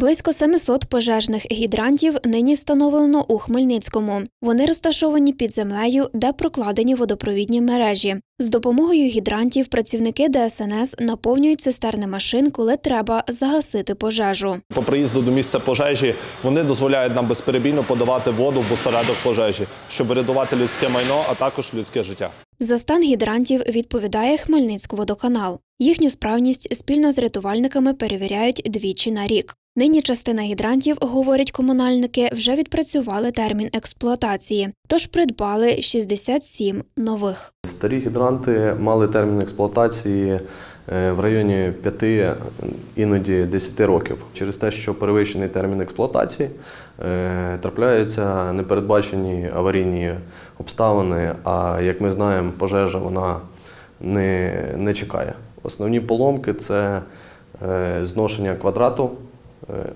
Близько 700 пожежних гідрантів нині встановлено у Хмельницькому. Вони розташовані під землею, де прокладені водопровідні мережі. З допомогою гідрантів працівники ДСНС наповнюють цистерни машин, коли треба загасити пожежу. По приїзду до місця пожежі вони дозволяють нам безперебійно подавати воду в осередок пожежі, щоб врятувати людське майно, а також людське життя. За стан гідрантів відповідає Хмельницькводоканал. Їхню справність спільно з рятувальниками перевіряють двічі на рік. Нині частина гідрантів, говорять комунальники, вже відпрацювали термін експлуатації, тож придбали 67 нових. Старі гідранти мали термін експлуатації е, в районі 5, іноді 10 років. Через те, що перевищений термін експлуатації, е, трапляються непередбачені аварійні обставини. А як ми знаємо, пожежа вона не, не чекає. Основні поломки це е, зношення квадрату,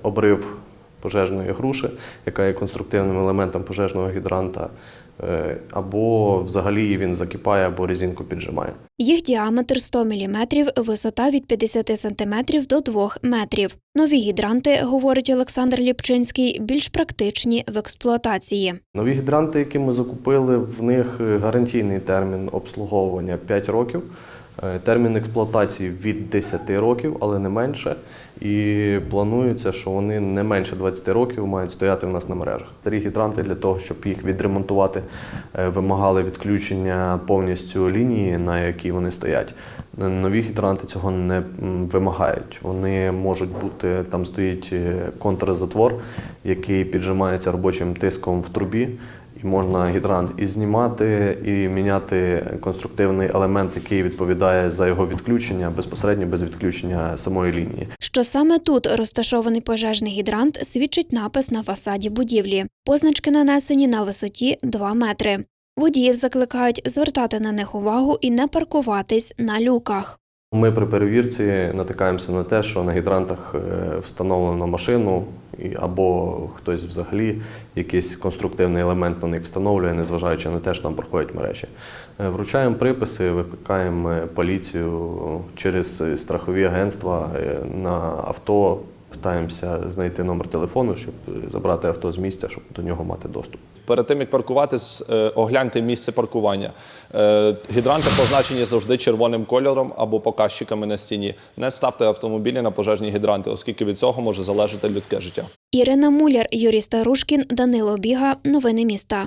обрив пожежної груші, яка є конструктивним елементом пожежного гідранта, е, або взагалі він закипає або резинку піджимає. Їх діаметр 100 мм, висота від 50 см до 2 метрів. Нові гідранти, говорить Олександр Ліпчинський, більш практичні в експлуатації. Нові гідранти, які ми закупили, в них гарантійний термін обслуговування 5 років, е, термін експлуатації від 10 років, але не менше. І планується, що вони не менше 20 років мають стояти в нас на мережах. Старі гідранти для того, щоб їх відремонтувати, е, вимагали відключення повністю лінії, на якій вони стоять. Нові гідранти цього не вимагають. Вони можуть бути там стоїть е, контрзатвор, який піджимається робочим тиском в трубі. Можна гідрант і знімати, і міняти конструктивний елемент, який відповідає за його відключення безпосередньо без відключення самої лінії. Що саме тут розташований пожежний гідрант, свідчить напис на фасаді будівлі. Позначки нанесені на висоті 2 метри. Водіїв закликають звертати на них увагу і не паркуватись на люках. Ми при перевірці натикаємося на те, що на гідрантах е, встановлено машину або хтось взагалі якийсь конструктивний елемент на них встановлює, незважаючи на те, що там проходять мережі. Е, Вручаємо приписи, викликаємо е, поліцію через страхові агентства на авто. Питаємося знайти номер телефону, щоб е, забрати авто з місця, щоб до нього мати доступ. Перед тим як паркуватись, е, огляньте місце паркування. Е, Гідранти позначені завжди червоним кольором або показчиками на стіні. Не ставте автомобілі на пожежні гідранти, оскільки від цього може залежати людське життя. Ірина Муляр, Юрій Старушкін, Данило Біга. Новини міста.